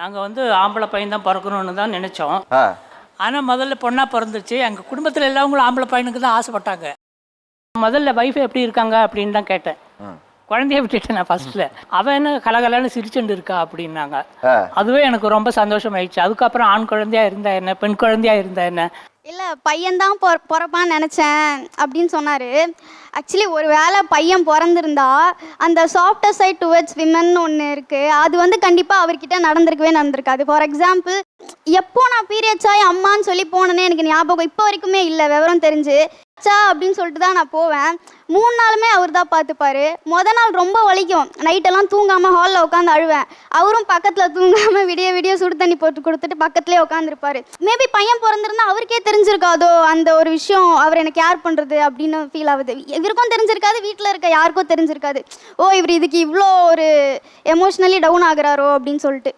நாங்கள் வந்து ஆம்பளை பையன் தான் பிறக்கணும்னு தான் நினச்சோம். ஆனால் முதல்ல பொண்ணாக பிறந்துச்சு. எங்கள் குடும்பத்தில் எல்லாவங்களும் ஆம்பளை பையனுக்கு தான் ஆசைப்பட்டாங்க. முதல்ல வைஃப் எப்படி இருக்காங்க அப்படின்னு தான் கேட்டேன். குழந்தைய விட்டுட்டேன் நான் ஃபர்ஸ்ட்ல அவன் என்ன கலகலன்னு சிரிச்சுட்டு இருக்கா அப்படின்னாங்க. அதுவே எனக்கு ரொம்ப சந்தோஷமாயிடுச்சு. அதுக்கப்புறம் ஆண் குழந்தையா இருந்தா என்ன பெண் குழந்தையா இருந்தா என்ன? இல்லை பையன்தான் பொ பிறப்பான்னு நினச்சேன் அப்படின்னு சொன்னார். ஆக்சுவலி ஒரு வேளை பையன் பிறந்திருந்தா அந்த சாஃப்டர் சைட் டுவர்ட்ஸ் விமன் ஒன்று இருக்குது அது வந்து கண்டிப்பாக அவர்கிட்ட நடந்திருக்கவே நடந்திருக்காது. ஃபார் எக்ஸாம்பிள் எப்போ நான் பீரியட்ஸ் ஆகி அம்மான்னு சொல்லி போனேன்னே எனக்கு ஞாபகம் இப்போ வரைக்குமே இல்லை விவரம் தெரிஞ்சு. அச்சா அப்படின்னு சொல்லிட்டு தான் நான் போவேன். மூணு நாளுமே அவர் தான் பார்த்துப்பாரு. மொதல் நாள் ரொம்ப வலிக்கும். நைட்டெல்லாம் தூங்காமல் ஹாலில் உட்காந்து அழுவேன். அவரும் பக்கத்தில் தூங்காமல் விடிய விடிய சுடு தண்ணி போட்டு கொடுத்துட்டு பக்கத்துலேயே உட்காந்துருப்பாரு மேபி பையன் பிறந்திருந்தா அவருக்கே தெரிஞ்சிருக்காதோ அந்த ஒரு விஷயம் அவர் எனக்கு கேர் பண்ணுறது அப்படின்னு ஃபீல் ஆகுது. இவருக்கும் தெரிஞ்சிருக்காது வீட்டில் இருக்க யாருக்கும் தெரிஞ்சிருக்காது. ஓ இவர் இதுக்கு இவ்வளோ ஒரு எமோஷ்னலி டவுன் ஆகுறாரோ அப்படின்னு சொல்லிட்டு.